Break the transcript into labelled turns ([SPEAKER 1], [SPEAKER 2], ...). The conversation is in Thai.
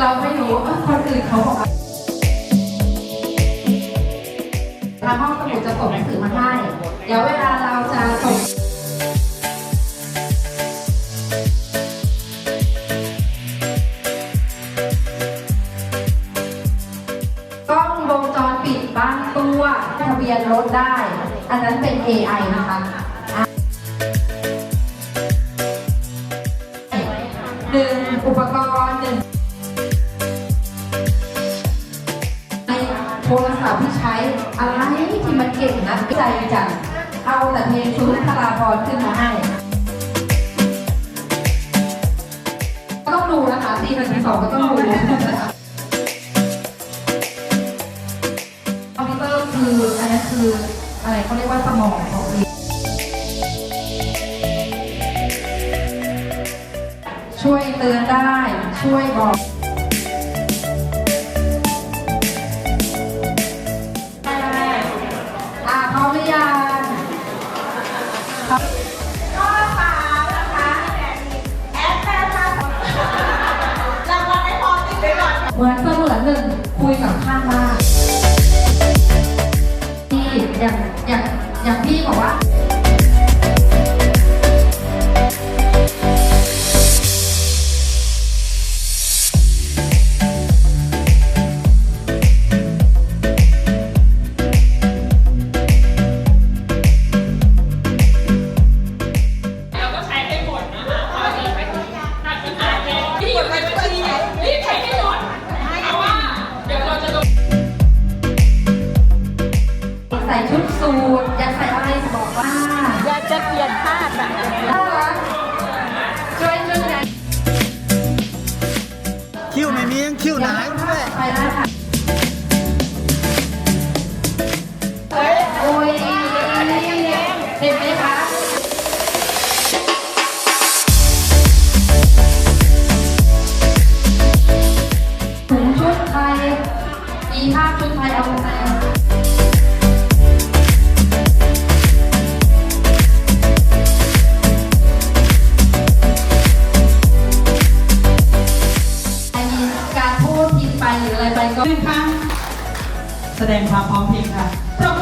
[SPEAKER 1] เราไม่รู้คนอื่นเขาบอกทางห้องสมุดจะส่งหนังสือมาให้ เดี๋ยวเวลาเราจะส่งกล้องวงจรปิดบ้านตัวทะเบียนรถได้ อันนั้นเป็น AI นะคะหนึ่งอุปกรณ์หนึ่ง พี่ใช้อะไรที่มันเก่งนะใจจังเอาแต่เพลงชุดพลาพรขึ้นมาให้ก็ต้องดูนะคะตีหนึ่งถึงสองก็ต้องดูคอมพิวเตอร์คืออันนั้คืออะไรเขาเรียกว่าสมองของเด็กช่วยเตือนได้ช่วยบอก เหมือนเส ว
[SPEAKER 2] หนาด้วย
[SPEAKER 1] ไป
[SPEAKER 3] ได้
[SPEAKER 1] ค่ะโอ้ยเห็นไหมคะถุงชุดไทยมีภาพชุดไทยเอาไป
[SPEAKER 4] ค่ะ แสดงความพร้อมเพรียงค่ะปรบ